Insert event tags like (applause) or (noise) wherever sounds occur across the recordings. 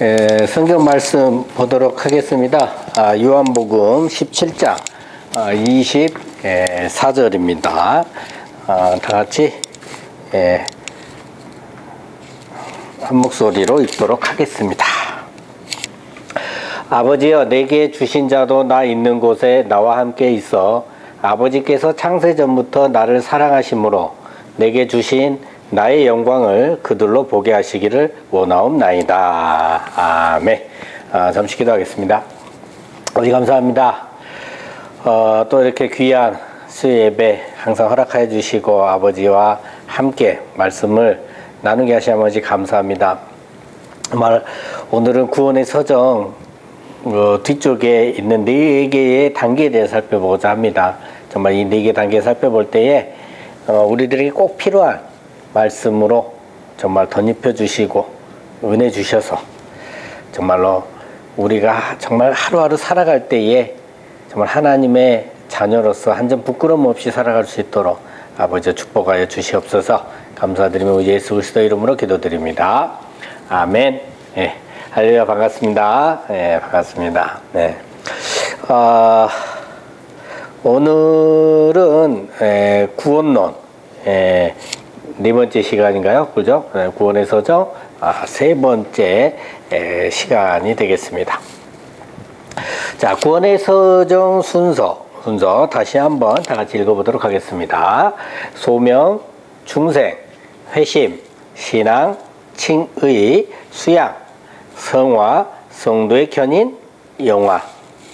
에, 성경 말씀 보도록 하겠습니다. 아, 요한복음 17장 아, 24절입니다. 아, 다 같이 예, 한 목소리로 읽도록 하겠습니다. 아버지여 내게 주신 자도 나 있는 곳에 나와 함께 있어 아버지께서 창세 전부터 나를 사랑하심으로 내게 주신 나의 영광을 그들로 보게 하시기를 원하옵나이다. 아멘. 아, 잠시 기도하겠습니다. 어디 감사합니다. 어, 또 이렇게 귀한 수 예배 항상 허락하여 주시고 아버지와 함께 말씀을 나누게 하시 아버지 감사합니다. 정말 오늘은 구원의 서정 어, 뒤쪽에 있는 네 개의 단계에 대해 살펴보고자 합니다. 정말 이 네 개 단계 살펴볼 때에 어, 우리들에게 꼭 필요한 말씀으로 정말 덧입혀 주시고 은혜 주셔서 정말로 우리가 정말 하루하루 살아갈 때에 정말 하나님의 자녀로서 한 점 부끄러움 없이 살아갈 수 있도록 아버지 축복하여 주시옵소서 감사드리며 예수 그리스도 이름으로 기도드립니다. 아멘. 예. 할렐루야 반갑습니다. 예, 반갑습니다. 네. 아, 오늘은 에, 구원론 에, 네 번째 시간인가요? 그죠? 네, 구원의 서정 아, 세 번째 에, 시간이 되겠습니다. 자, 구원의 서정 순서 순서 다시 한번 다 같이 읽어보도록 하겠습니다. 소명, 중생, 회심, 신앙, 칭의, 수양, 성화, 성도의 견인, 영화.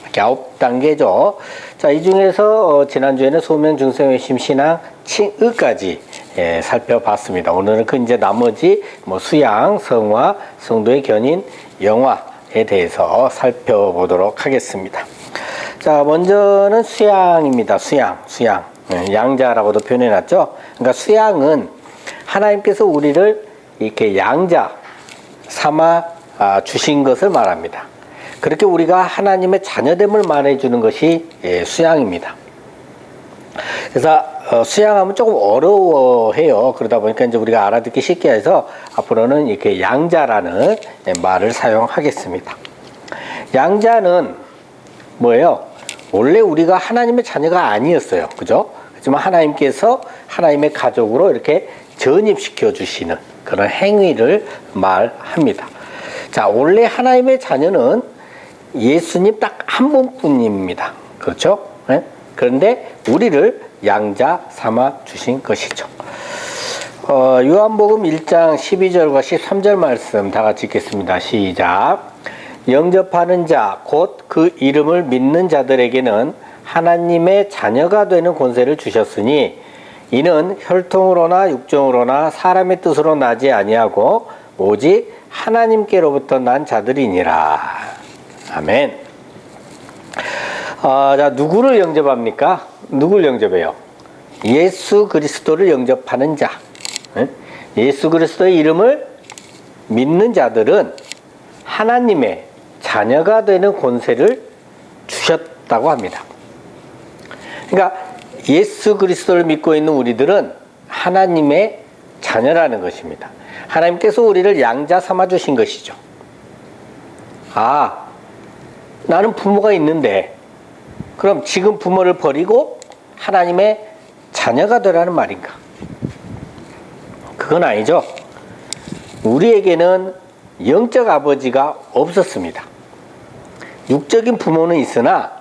이렇게 아홉 단계죠. 자, 이 중에서 어, 지난주에는 소명, 중생, 회심, 신앙, 칭의까지 예, 살펴봤습니다. 오늘은 그 이제 나머지 뭐 수양, 성화, 성도의 견인, 영화에 대해서 살펴보도록 하겠습니다. 자, 먼저는 수양입니다. 수양, 수양. 예, 양자라고도 표현해놨죠. 그러니까 수양은 하나님께서 우리를 이렇게 양자 삼아 아, 주신 것을 말합니다. 그렇게 우리가 하나님의 자녀됨을 말해주는 것이 예, 수양입니다. 그래서 어, 수양하면 조금 어려워해요. 그러다 보니까 이제 우리가 알아듣기 쉽게 해서 앞으로는 이렇게 양자라는 예, 말을 사용하겠습니다. 양자는 뭐예요? 원래 우리가 하나님의 자녀가 아니었어요. 그죠? 하지만 하나님께서 하나님의 가족으로 이렇게 전입시켜 주시는 그런 행위를 말합니다. 자, 원래 하나님의 자녀는 예수님 딱 한 분뿐입니다. 그렇죠? 네? 그런데 우리를 양자 삼아 주신 것이죠. 어, 요한복음 1장 12절과 13절 말씀 다 같이 읽겠습니다. 시작. 영접하는 자, 곧 그 이름을 믿는 자들에게는 하나님의 자녀가 되는 권세를 주셨으니 이는 혈통으로나 육정으로나 사람의 뜻으로 나지 아니하고 오직 하나님께로부터 난 자들이니라. 아멘. 아, 자, 누구를 영접합니까? 누굴 영접해요? 예수 그리스도를 영접하는 자. 예? 예수 그리스도의 이름을 믿는 자들은 하나님의 자녀가 되는 권세를 주셨다고 합니다. 그러니까 예수 그리스도를 믿고 있는 우리들은 하나님의 자녀라는 것입니다. 하나님께서 우리를 양자 삼아 주신 것이죠. 아, 나는 부모가 있는데, 그럼 지금 부모를 버리고 하나님의 자녀가 되라는 말인가? 그건 아니죠. 우리에게는 영적 아버지가 없었습니다. 육적인 부모는 있으나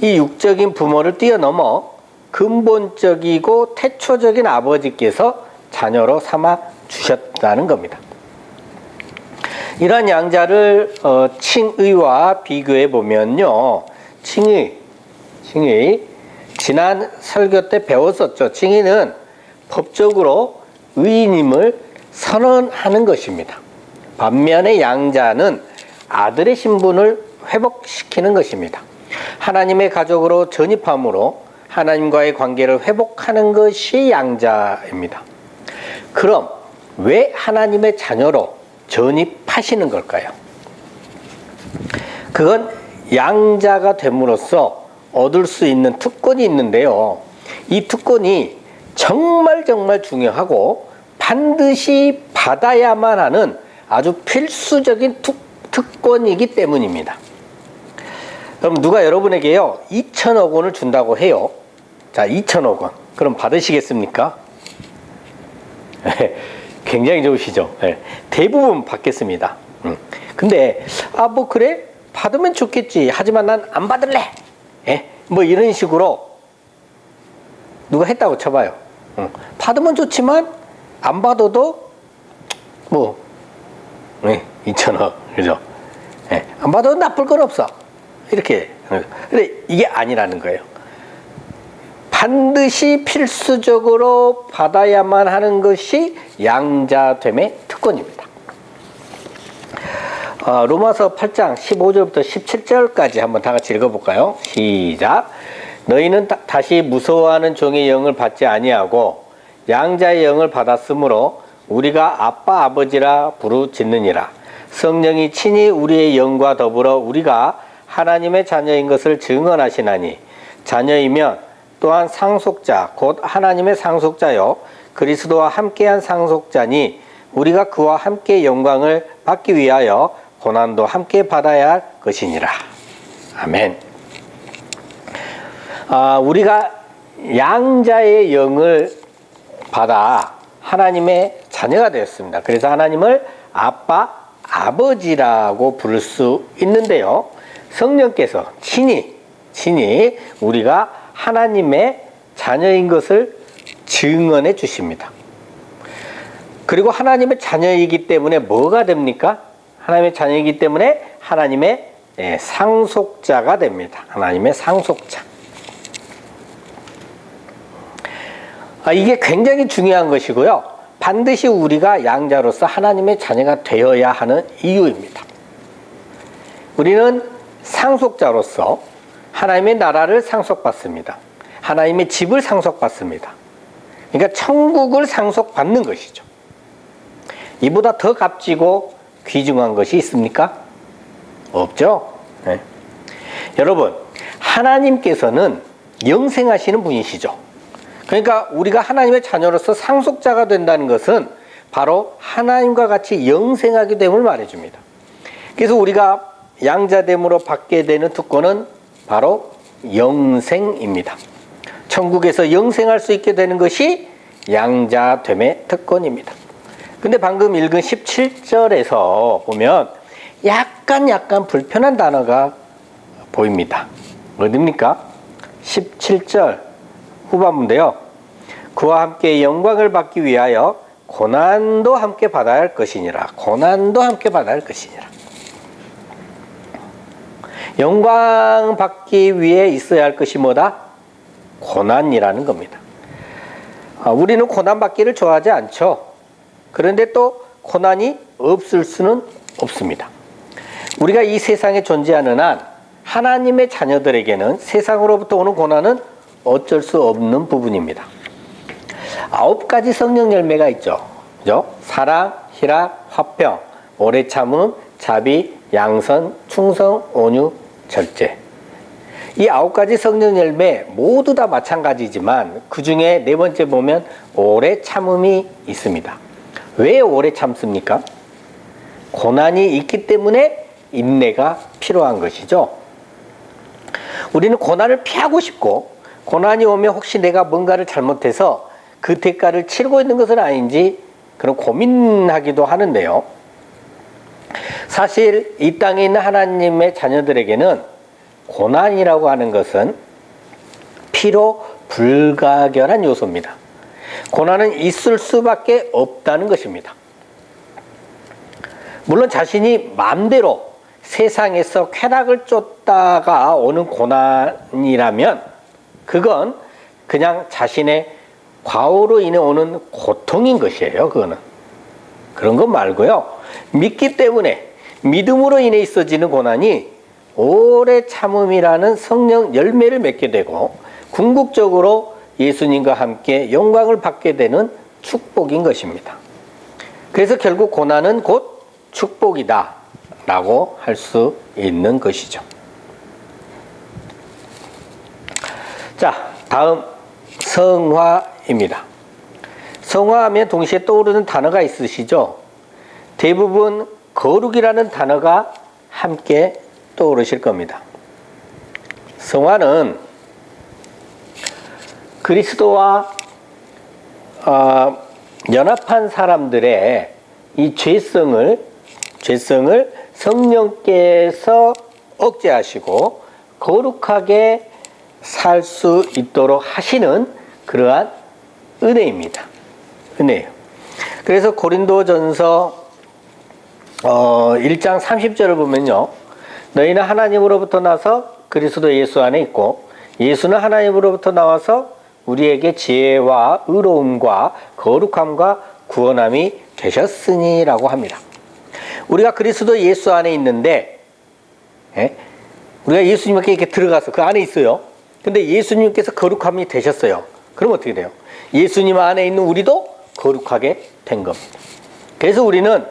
이 육적인 부모를 뛰어넘어 근본적이고 태초적인 아버지께서 자녀로 삼아 주셨다는 겁니다. 이러한 양자를 어, 칭의와 비교해 보면요, 칭의, 칭의 지난 설교 때 배웠었죠. 칭의는 법적으로 의인임을 선언하는 것입니다. 반면에 양자는 아들의 신분을 회복시키는 것입니다. 하나님의 가족으로 전입함으로 하나님과의 관계를 회복하는 것이 양자입니다. 그럼 왜 하나님의 자녀로 전입하시는 걸까요? 그건 양자가 됨으로써 얻을 수 있는 특권이 있는데요. 이 특권이 정말 정말 중요하고 반드시 받아야만 하는 아주 필수적인 특권이기 때문입니다. 그럼 누가 여러분에게요 2천억 원을 준다고 해요. 자 2천억 원. 그럼 받으시겠습니까? (laughs) 굉장히 좋으시죠. 예, 대부분 받겠습니다. 음. 근데 아 뭐 그래 받으면 좋겠지. 하지만 난 안 받을래. 예, 뭐 이런 식으로 누가 했다고 쳐봐요. 음. 받으면 좋지만 안 받아도 뭐 네, 2천억 그죠? 예, 안 받아도 나쁠 건 없어. 이렇게. 근데 이게 아니라는 거예요. 반드시 필수적으로 받아야만 하는 것이 양자됨의 특권입니다. 어, 로마서 8장 15절부터 17절까지 한번 다 같이 읽어볼까요? 시작. 너희는 다, 시 무서워하는 종의 영을 받지 아니하고 양자의 영을 받았으므로 우리가 아빠 아버지라 부르짖느니라. 성령이 친히 우리의 영과 더불어 우리가 하나님의 자녀인 것을 증언하시나니 자녀이면 또한 상속자 곧 하나님의 상속자요 그리스도와 함께한 상속자니 우리가 그와 함께 영광을 받기 위하여 고난도 함께 받아야 할 것이니라. 아멘. 아, 우리가 양자의 영을 받아 하나님의 자녀가 되었습니다. 그래서 하나님을 아빠, 아버지라고 부를 수 있는데요. 성령께서 친히, 친히 우리가 하나님의 자녀인 것을 증언해 주십니다. 그리고 하나님의 자녀이기 때문에 뭐가 됩니까? 하나님의 자녀이기 때문에 하나님의 예, 상속자가 됩니다. 하나님의 상속자. 아, 이게 굉장히 중요한 것이고요. 반드시 우리가 양자로서 하나님의 자녀가 되어야 하는 이유입니다. 우리는 상속자로서 하나님의 나라를 상속받습니다. 하나님의 집을 상속받습니다. 그러니까 천국을 상속받는 것이죠. 이보다 더 값지고 귀중한 것이 있습니까? 없죠. 네. 여러분, 하나님께서는 영생하시는 분이시죠. 그러니까 우리가 하나님의 자녀로서 상속자가 된다는 것은 바로 하나님과 같이 영생하게 됨을 말해줍니다. 그래서 우리가 양자됨으로 받게 되는 특권은 바로 영생입니다. 천국에서 영생할 수 있게 되는 것이 양자됨의 특권입니다. 근데 방금 읽은 17절에서 보면 약간 약간 불편한 단어가 보입니다. 어딥니까? 17절 후반부인데요. 그와 함께 영광을 받기 위하여 고난도 함께 받아야 할 것이니라. 고난도 함께 받아야 할 것이니라. 영광 받기 위해 있어야 할 것이 뭐다? 고난이라는 겁니다. 아, 우리는 고난 받기를 좋아하지 않죠. 그런데 또 고난이 없을 수는 없습니다. 우리가 이 세상에 존재하는 한 하나님의 자녀들에게는 세상으로부터 오는 고난은 어쩔 수 없는 부분입니다. 아홉 가지 성령 열매가 있죠. 그죠? 사랑, 희락, 화평, 오래 참음, 자비, 양선, 충성, 온유, 절제. 이 아홉 가지 성령 열매 모두 다 마찬가지지만 그 중에 네 번째 보면 오래 참음이 있습니다. 왜 오래 참습니까? 고난이 있기 때문에 인내가 필요한 것이죠. 우리는 고난을 피하고 싶고 고난이 오면 혹시 내가 뭔가를 잘못해서 그 대가를 치르고 있는 것은 아닌지 그런 고민하기도 하는데요. 사실 이 땅에 있는 하나님의 자녀들에게는 고난이라고 하는 것은 피로 불가결한 요소입니다. 고난은 있을 수밖에 없다는 것입니다. 물론 자신이 마음대로 세상에서 쾌락을 쫓다가 오는 고난이라면 그건 그냥 자신의 과오로 인해 오는 고통인 것이에요. 그거는. 그런 것 말고요. 믿기 때문에 믿음으로 인해 있어지는 고난이 오래 참음이라는 성령 열매를 맺게 되고 궁극적으로 예수님과 함께 영광을 받게 되는 축복인 것입니다. 그래서 결국 고난은 곧 축복이다 라고 할 수 있는 것이죠. 자, 다음 성화입니다. 성화하면 동시에 떠오르는 단어가 있으시죠? 대부분 거룩이라는 단어가 함께 떠오르실 겁니다. 성화는 그리스도와 어, 연합한 사람들의 이 죄성을 죄성을 성령께서 억제하시고 거룩하게 살 수 있도록 하시는 그러한 은혜입니다. 은혜예요. 그래서 고린도전서 어, 1장 30절을 보면요. 너희는 하나님으로부터 나서 그리스도 예수 안에 있고 예수는 하나님으로부터 나와서 우리에게 지혜와 의로움과 거룩함과 구원함이 되셨으니라고 합니다. 우리가 그리스도 예수 안에 있는데 예? 우리가 예수님께 이렇게 들어가서 그 안에 있어요. 근데 예수님께서 거룩함이 되셨어요. 그럼 어떻게 돼요? 예수님 안에 있는 우리도 거룩하게 된 겁니다. 그래서 우리는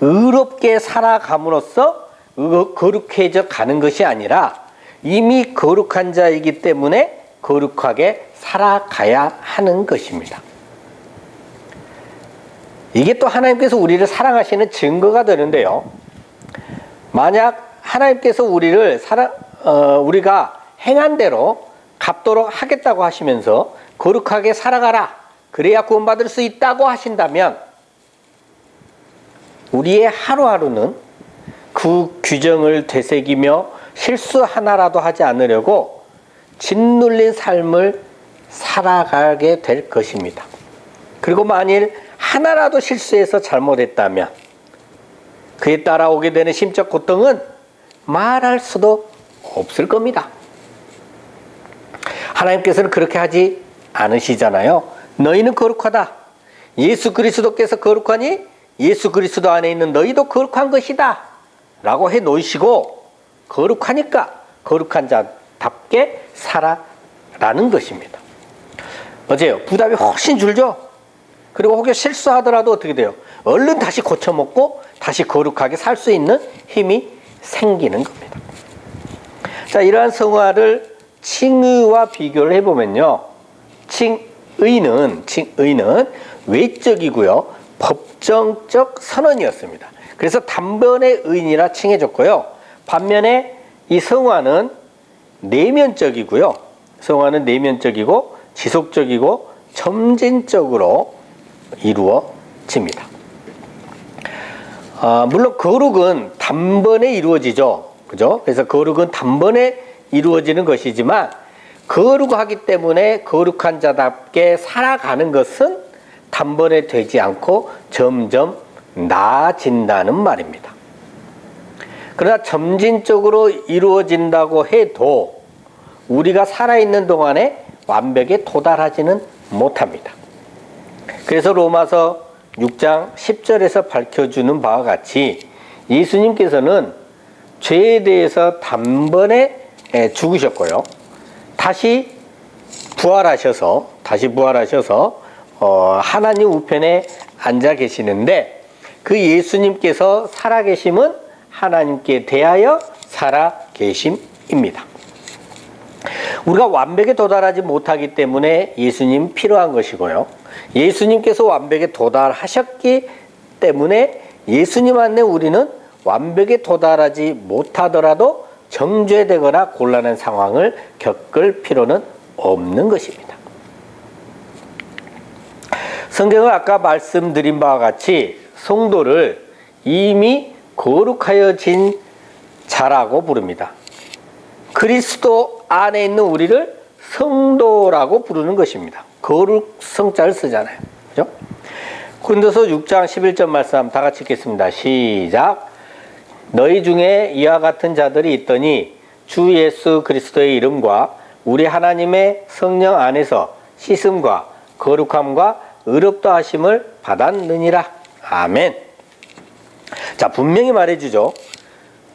의롭게 살아감으로써 의- 거룩해져 가는 것이 아니라 이미 거룩한 자이기 때문에 거룩하게 살아가야 하는 것입니다. 이게 또 하나님께서 우리를 사랑하시는 증거가 되는데요. 만약 하나님께서 우리를 사랑, 어, 우리가 행한 대로 갚도록 하겠다고 하시면서 거룩하게 살아가라. 그래야 구원받을 수 있다고 하신다면 우리의 하루하루는 그 규정을 되새기며 실수 하나라도 하지 않으려고 짓눌린 삶을 살아가게 될 것입니다. 그리고 만일 하나라도 실수해서 잘못했다면 그에 따라오게 되는 심적 고통은 말할 수도 없을 겁니다. 하나님께서는 그렇게 하지 않으시잖아요. 너희는 거룩하다. 예수 그리스도께서 거룩하니 예수 그리스도 안에 있는 너희도 거룩한 것이다. 라고 해 놓으시고 거룩하니까 거룩한 자 답게 살아라는 것입니다. 어제요. 부담이 훨씬 줄죠? 그리고 혹여 실수하더라도 어떻게 돼요? 얼른 다시 고쳐먹고 다시 거룩하게 살 수 있는 힘이 생기는 겁니다. 자, 이러한 성화를 칭의와 비교를 해보면요. 칭의는, 칭의는 외적이고요. 법정적 선언이었습니다. 그래서 단번의 의인이라 칭해졌고요. 반면에 이 성화는 내면적이고요. 성화는 내면적이고 지속적이고 점진적으로 이루어집니다. 아, 물론 거룩은 단번에 이루어지죠. 그죠? 그래서 거룩은 단번에 이루어지는 것이지만 거룩하기 때문에 거룩한 자답게 살아가는 것은 단번에 되지 않고 점점 나아진다는 말입니다. 그러나 점진적으로 이루어진다고 해도 우리가 살아있는 동안에 완벽에 도달하지는 못합니다. 그래서 로마서 6장 10절에서 밝혀주는 바와 같이 예수님께서는 죄에 대해서 단번에 에, 죽으셨고요. 다시 부활하셔서 다시 부활하셔서 어, 하나님 우편에 앉아 계시는데 그 예수님께서 살아 계심은 하나님께 대하여 살아 계심입니다. 우리가 완벽에 도달하지 못하기 때문에 예수님 필요한 것이고요. 예수님께서 완벽에 도달하셨기 때문에 예수님 안에 우리는 완벽에 도달하지 못하더라도 정죄되거나 곤란한 상황을 겪을 필요는 없는 것입니다. 성경은 아까 말씀드린 바와 같이 성도를 이미 거룩하여진 자라고 부릅니다. 그리스도 안에 있는 우리를 성도라고 부르는 것입니다. 거룩 성자를 쓰잖아요. 그죠? 고린도서 6장 11절 말씀 다 같이 읽겠습니다. 시작. 너희 중에 이와 같은 자들이 있더니 주 예수 그리스도의 이름과 우리 하나님의 성령 안에서 씻음과 거룩함과 의롭다 하심을 받았느니라. 아멘. 자, 분명히 말해주죠.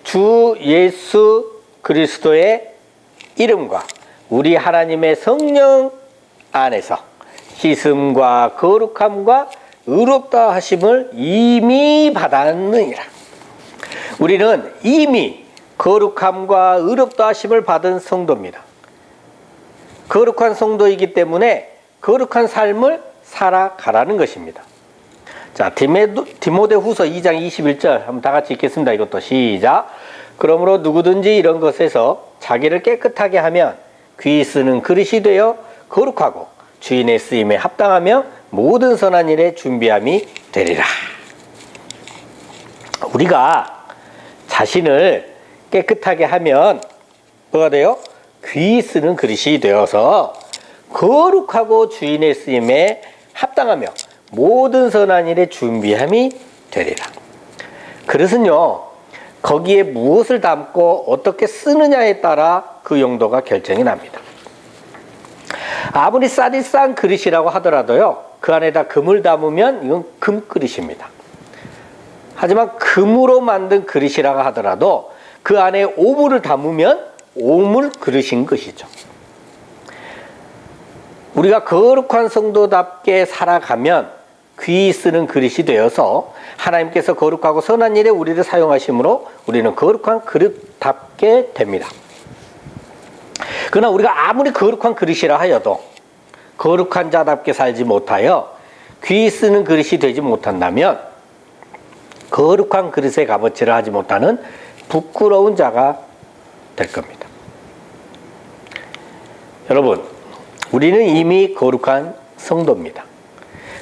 주 예수 그리스도의 이름과 우리 하나님의 성령 안에서 씻음과 거룩함과 의롭다 하심을 이미 받았느니라. 우리는 이미 거룩함과 의롭다 하심을 받은 성도입니다. 거룩한 성도이기 때문에 거룩한 삶을 살아가라는 것입니다. 자, 디모데 후서 2장 21절 한번 다 같이 읽겠습니다. 이것도 시작. 그러므로 누구든지 이런 것에서 자기를 깨끗하게 하면 귀 쓰는 그릇이 되어 거룩하고 주인의 쓰임에 합당하며 모든 선한 일에 준비함이 되리라. 우리가 자신을 깨끗하게 하면 뭐가 돼요? 귀 쓰는 그릇이 되어서 거룩하고 주인의 쓰임에 합당하며 모든 선한 일에 준비함이 되리라. 그릇은요, 거기에 무엇을 담고 어떻게 쓰느냐에 따라 그 용도가 결정이 납니다. 아무리 쌀이 싼 그릇이라고 하더라도요, 그 안에다 금을 담으면 이건 금그릇입니다. 하지만 금으로 만든 그릇이라고 하더라도 그 안에 오물을 담으면 오물 그릇인 것이죠. 우리가 거룩한 성도답게 살아가면 귀 쓰는 그릇이 되어서 하나님께서 거룩하고 선한 일에 우리를 사용하심으로 우리는 거룩한 그릇답게 됩니다. 그러나 우리가 아무리 거룩한 그릇이라 하여도 거룩한 자답게 살지 못하여 귀 쓰는 그릇이 되지 못한다면 거룩한 그릇의 값어치를 하지 못하는 부끄러운 자가 될 겁니다. 여러분, 우리는 이미 거룩한 성도입니다.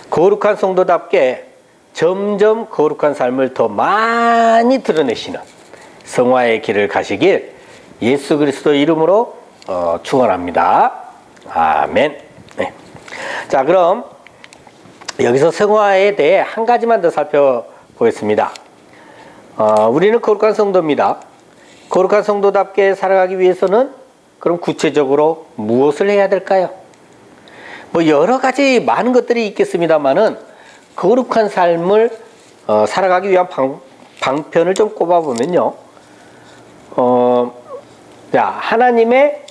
거룩한 성도답게 점점 거룩한 삶을 더 많이 드러내시는 성화의 길을 가시길 예수 그리스도 이름으로 어, 축원합니다. 아멘. 네. 자, 그럼 여기서 성화에 대해 한 가지만 더 살펴보겠습니다. 어, 우리는 거룩한 성도입니다. 거룩한 성도답게 살아가기 위해서는 그럼 구체적으로 무엇을 해야 될까요? 뭐 여러 가지 많은 것들이 있겠습니다만은 거룩한 삶을 어, 살아가기 위한 방, 방편을 좀 꼽아보면요. 어, 자, 하나님의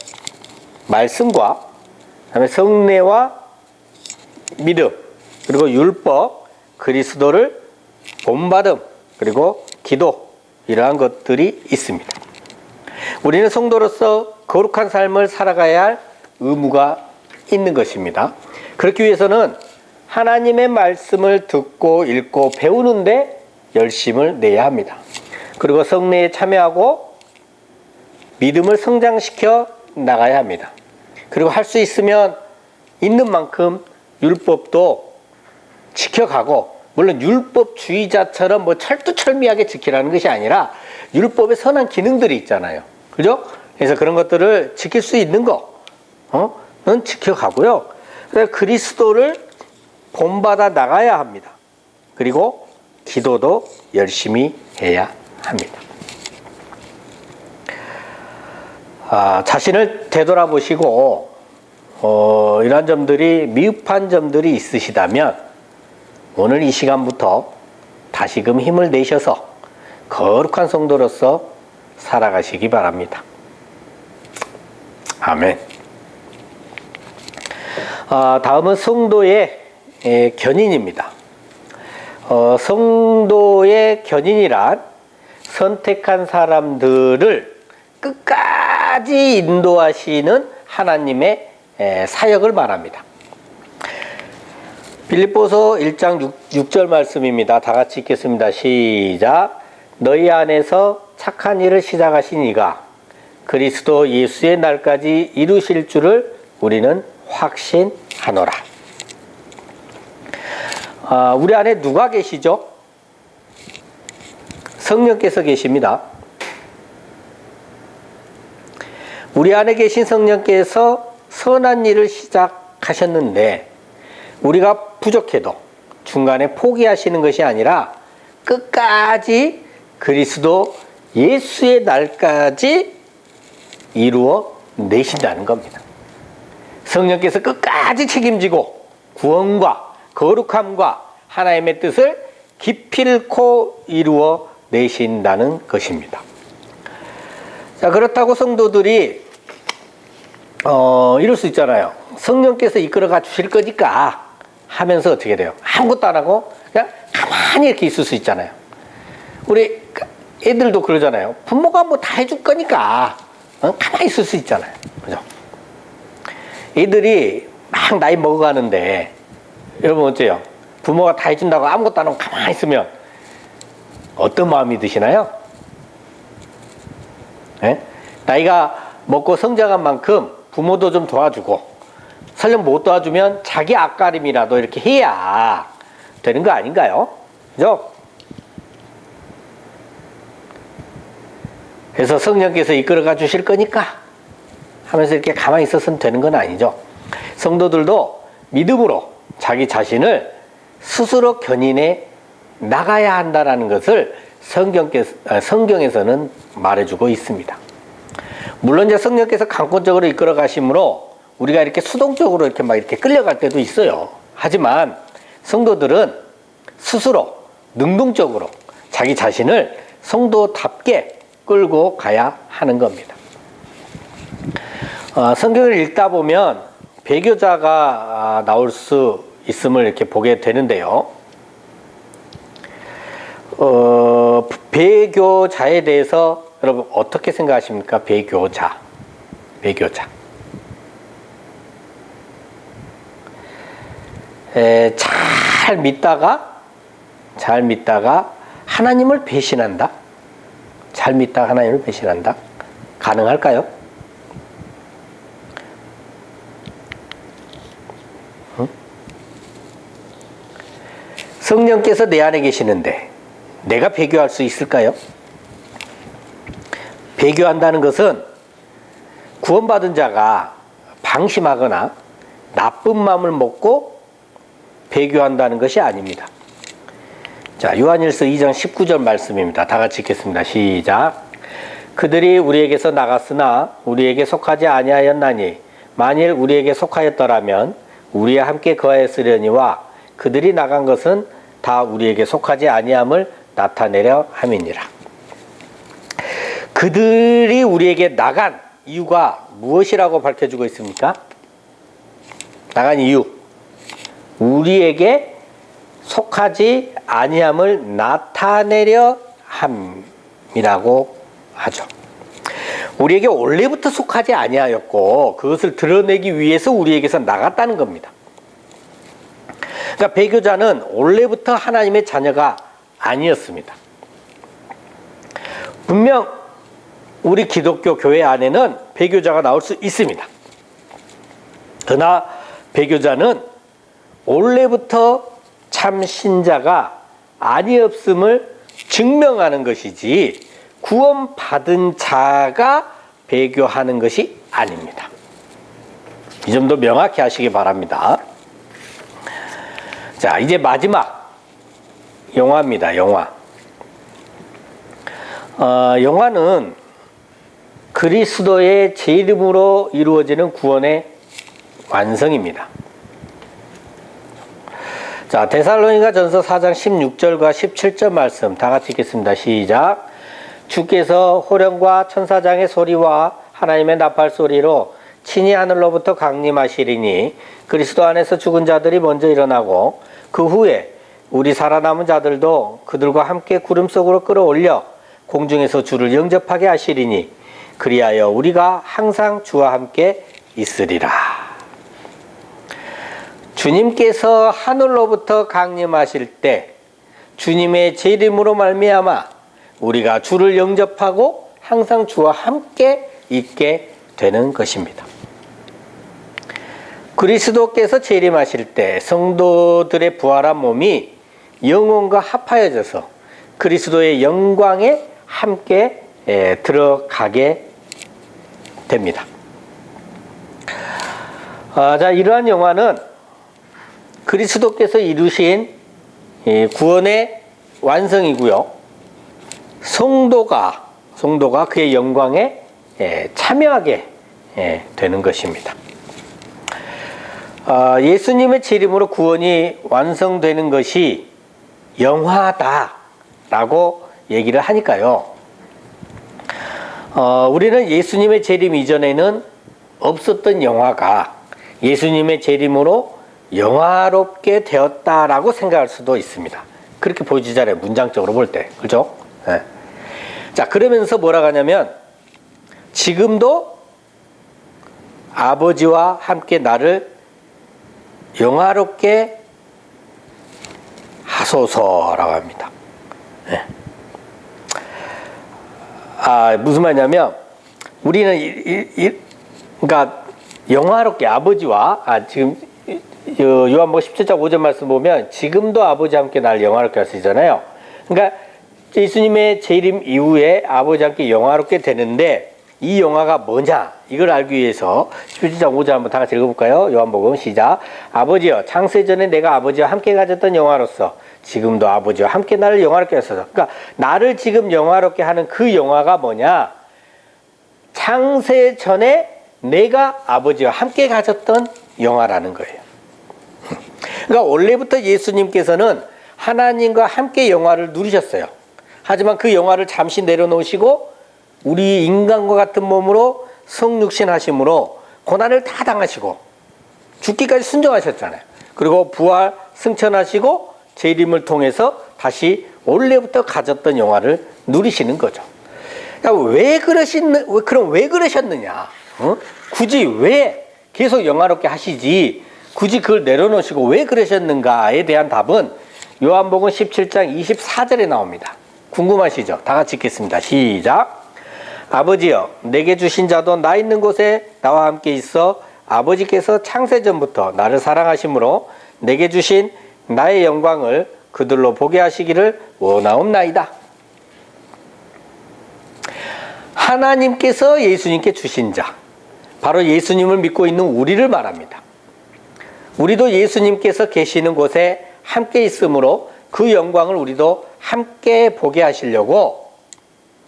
말씀과 그다음에 성례와 믿음 그리고 율법 그리스도를 본받음 그리고 기도 이러한 것들이 있습니다. 우리는 성도로서 거룩한 삶을 살아가야 할 의무가 있는 것입니다. 그렇기 위해서는 하나님의 말씀을 듣고 읽고 배우는데 열심을 내야 합니다. 그리고 성례에 참여하고 믿음을 성장시켜 나가야 합니다. 그리고 할 수 있으면 있는 만큼 율법도 지켜가고 물론 율법주의자처럼 뭐 철두철미하게 지키라는 것이 아니라 율법의 선한 기능들이 있잖아요. 그죠? 그래서 그런 것들을 지킬 수 있는 거, 어? 는 지켜가고요. 그래서 그리스도를 본받아 나가야 합니다. 그리고 기도도 열심히 해야 합니다. 아, 자신을 되돌아보시고 어, 이러한 점들이 미흡한 점들이 있으시다면 오늘 이 시간부터 다시금 힘을 내셔서 거룩한 성도로서 살아가시기 바랍니다. 아멘. 아, 다음은 성도의 에, 견인입니다. 어, 성도의 견인이란 선택한 사람들을 끝까지 인도하시는 하나님의 에, 사역을 말합니다. 빌립보서 1장 6, 절 말씀입니다. 다 같이 읽겠습니다. 시작. 너희 안에서 착한 일을 시작하신 이가 그리스도 예수의 날까지 이루실 줄을 우리는 확신하노라. 아, 우리 안에 누가 계시죠? 성령께서 계십니다. 우리 안에 계신 성령께서 선한 일을 시작하셨는데 우리가 부족해도 중간에 포기하시는 것이 아니라 끝까지 그리스도 예수의 날까지 이루어 내신다는 겁니다. 성령께서 끝까지 책임지고 구원과 거룩함과 하나님의 뜻을 기필코 이루어 내신다는 것입니다. 자, 그렇다고 성도들이 어, 이럴 수 있잖아요. 성령께서 이끌어가 주실 거니까 하면서 어떻게 돼요? 아무것도 안 하고 그냥 가만히 이렇게 있을 수 있잖아요. 우리 애들도 그러잖아요. 부모가 뭐 다 해줄 거니까 어? 가만히 있을 수 있잖아요. 애들이 막 나이 먹어가는데 여러분 어때요? 부모가 다 해준다고 아무것도 안 하고 가만히 있으면 어떤 마음이 드시나요? 예? 나이가 먹고 성장한 만큼 부모도 좀 도와주고 설령 못 도와주면 자기 앞가림이라도 이렇게 해야 되는 거 아닌가요? 그죠? 그래서 성령께서 이끌어가 주실 거니까 하면서 이렇게 가만히 있어서는 되는 건 아니죠. 성도들도 믿음으로 자기 자신을 스스로 견인해 나가야 한다라는 것을 아, 성경에서는 말해주고 있습니다. 물론 이제 성령께서 강권적으로 이끌어 가심으로 우리가 이렇게 수동적으로 이렇게 막 이렇게 끌려갈 때도 있어요. 하지만 성도들은 스스로 능동적으로 자기 자신을 성도답게 끌고 가야 하는 겁니다. 어, 성경을 읽다 보면 배교자가 아, 나올 수 있음을 이렇게 보게 되는데요. 어, 배교자에 대해서 여러분 어떻게 생각하십니까? 배교자. 배교자. 에, 잘 믿다가 잘 믿다가 하나님을 배신한다. 잘 믿다가 하나님을 배신한다. 가능할까요? 성령께서 내 안에 계시는데 내가 배교할 수 있을까요? 배교한다는 것은 구원받은 자가 방심하거나 나쁜 마음을 먹고 배교한다는 것이 아닙니다. 자, 요한일서 2장 19절 말씀입니다. 다 같이 읽겠습니다. 시작. 그들이 우리에게서 나갔으나 우리에게 속하지 아니하였나니 만일 우리에게 속하였더라면 우리와 함께 거하였으려니와 그들이 나간 것은 다 우리에게 속하지 아니함을 나타내려 함이니라. 그들이 우리에게 나간 이유가 무엇이라고 밝혀주고 있습니까? 나간 이유. 우리에게 속하지 아니함을 나타내려 함이라고 하죠. 우리에게 원래부터 속하지 아니하였고 그것을 드러내기 위해서 우리에게서 나갔다는 겁니다. 그러니까 배교자는 원래부터 하나님의 자녀가 아니었습니다. 분명 우리 기독교 교회 안에는 배교자가 나올 수 있습니다. 그러나 배교자는 원래부터 참 신자가 아니었음을 증명하는 것이지 구원받은 자가 배교하는 것이 아닙니다. 이 점도 명확히 하시기 바랍니다. 자, 이제 마지막 영화입니다. 영화. 어, 영화는 그리스도의 제 이름으로 이루어지는 구원의 완성입니다. 자, 데살로니가 전서 4장 16절과 17절 말씀 다 같이 읽겠습니다. 시작. 주께서 호령과 천사장의 소리와 하나님의 나팔 소리로 친히 하늘로부터 강림하시리니 그리스도 안에서 죽은 자들이 먼저 일어나고 그 후에 우리 살아남은 자들도 그들과 함께 구름 속으로 끌어올려 공중에서 주를 영접하게 하시리니 그리하여 우리가 항상 주와 함께 있으리라. 주님께서 하늘로부터 강림하실 때 주님의 재림으로 말미암아 우리가 주를 영접하고 항상 주와 함께 있게 되는 것입니다. 그리스도께서 재림하실 때 성도들의 부활한 몸이 영혼과 합하여져서 그리스도의 영광에 함께 예, 들어가게 됩니다. 아, 자, 이러한 영화는 그리스도께서 이루신 구원의 완성이고요. 성도가 성도가 그의 영광에 예, 참여하게 예, 되는 것입니다. 아, 예수님의 재림으로 구원이 완성되는 것이 영화다라고 얘기를 하니까요. 어, 우리는 예수님의 재림 이전에는 없었던 영화가 예수님의 재림으로 영화롭게 되었다라고 생각할 수도 있습니다. 그렇게 보여지잖아요. 문장적으로 볼 때. 그죠? 네. 자, 그러면서 뭐라고 하냐면, 지금도 아버지와 함께 나를 영화롭게 하소서라고 합니다. 예. 아 무슨 말이냐면 우리는 이, 이, 이, 그러니까 영화롭게 아버지와 아 지금 요한복음 17장 5절 말씀 보면 지금도 아버지 함께 날 영화롭게 하시잖아요. 그러니까 예수님의 재림 이후에 아버지 함께 영화롭게 되는데 이 영화가 뭐냐 이걸 알기 위해서 17장 5절 한번 다 같이 읽어볼까요? 요한복음 시작 아버지여 창세전에 내가 아버지와 함께 가졌던 영화로서 지금도 아버지와 함께 나를 영화롭게 하소서 그러니까 나를 지금 영화롭게 하는 그 영화가 뭐냐 창세 전에 내가 아버지와 함께 가졌던 영화라는 거예요. 그러니까 원래부터 예수님께서는 하나님과 함께 영화를 누리셨어요. 하지만 그 영화를 잠시 내려놓으시고 우리 인간과 같은 몸으로 성육신 하심으로 고난을 다 당하시고 죽기까지 순종하셨잖아요. 그리고 부활 승천하시고 재림을 통해서 다시 원래부터 가졌던 영화를 누리시는 거죠. 왜 그러신 왜- 그럼 왜 그러셨느냐? 어? 굳이 왜 계속 영화롭게 하시지? 굳이 그걸 내려놓으시고 왜 그러셨는가에 대한 답은 요한복음 17장 24절에 나옵니다. 궁금하시죠? 다 같이 읽겠습니다. 시작. 아버지여, 내게 주신 자도 나 있는 곳에 나와 함께 있어 아버지께서 창세전부터 나를 사랑하심으로 내게 주신 나의 영광을 그들로 보게 하시기를 원하옵나이다. 하나님께서 예수님께 주신 자, 바로 예수님을 믿고 있는 우리를 말합니다. 우리도 예수님께서 계시는 곳에 함께 있으므로 그 영광을 우리도 함께 보게 하시려고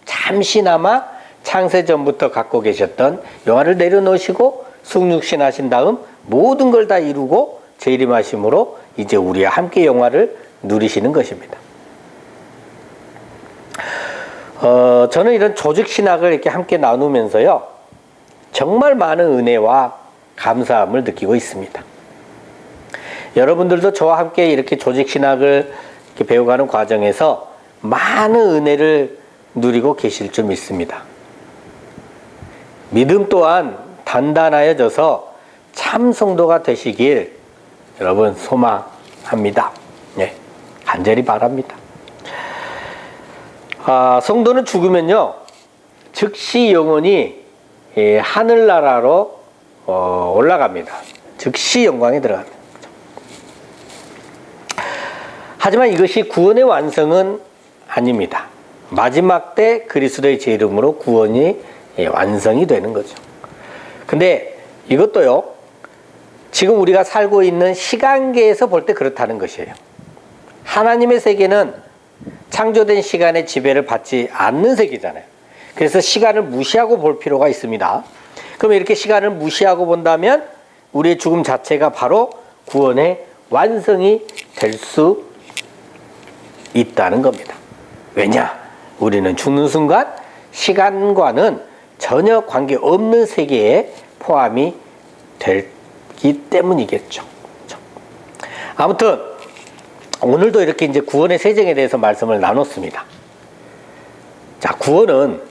잠시나마 창세전부터 갖고 계셨던 영화를 내려놓으시고 숙육신 하신 다음 모든 걸 다 이루고 재림하심으로 이제 우리와 함께 영화를 누리시는 것입니다. 어, 저는 이런 조직 신학을 이렇게 함께 나누면서요, 정말 많은 은혜와 감사함을 느끼고 있습니다. 여러분들도 저와 함께 이렇게 조직 신학을 이렇게 배워가는 과정에서 많은 은혜를 누리고 계실 줄 믿습니다. 믿음 또한 단단하여져서 참 성도가 되시길 여러분 소망합니다. 네, 간절히 바랍니다. 아, 성도는 죽으면요, 즉시 영혼이 예, 하늘나라로 어, 올라갑니다. 즉시 영광에 들어갑니다. 하지만 이것이 구원의 완성은 아닙니다. 마지막 때 그리스도의 제 이름으로 구원이 예, 완성이 되는 거죠. 근데 이것도요, 지금 우리가 살고 있는 시간계에서 볼 때 그렇다는 것이에요. 하나님의 세계는 창조된 시간의 지배를 받지 않는 세계잖아요. 그래서 시간을 무시하고 볼 필요가 있습니다. 그럼 이렇게 시간을 무시하고 본다면 우리의 죽음 자체가 바로 구원의 완성이 될 수 있다는 겁니다. 왜냐? 우리는 죽는 순간 시간과는 전혀 관계없는 세계에 포함이 되기 때문이겠죠. 그렇죠? 아무튼 오늘도 이렇게 이제 구원의 세정에 대해서 말씀을 나눴습니다. 자, 구원은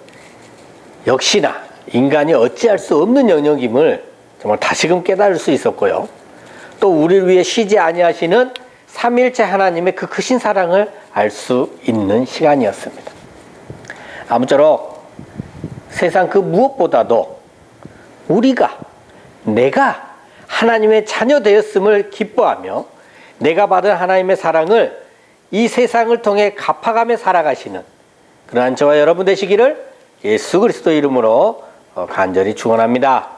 역시나 인간이 어찌할 수 없는 영역임을 정말 다시금 깨달을 수 있었고요. 또 우리를 위해 쉬지 아니하시는 삼일째 하나님의 그 크신 사랑을 알 수 있는 시간이었습니다. 아무쪼록 세상 그 무엇보다도 우리가 내가 하나님의 자녀 되었음을 기뻐하며 내가 받은 하나님의 사랑을 이 세상을 통해 갚아가며 살아가시는 그러한 저와 여러분 되시기를 예수 그리스도 이름으로 어, 간절히 축원합니다.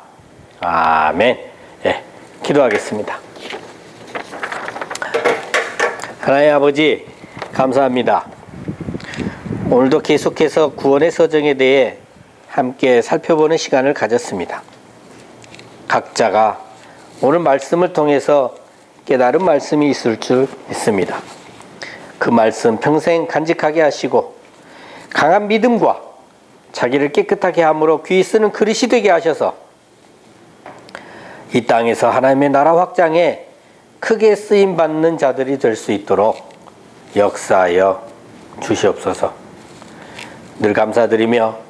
아멘. 예, 기도하겠습니다. 하나님 아버지 감사합니다. 오늘도 계속해서 구원의 서정에 대해 함께 살펴보는 시간을 가졌습니다. 각자가 오늘 말씀을 통해서 깨달은 말씀이 있을 줄 믿습니다. 그 말씀 평생 간직하게 하시고 강한 믿음과 자기를 깨끗하게 함으로 귀 쓰는 그릇이 되게 하셔서 이 땅에서 하나님의 나라 확장에 크게 쓰임 받는 자들이 될 수 있도록 역사하여 주시옵소서. 늘 감사드리며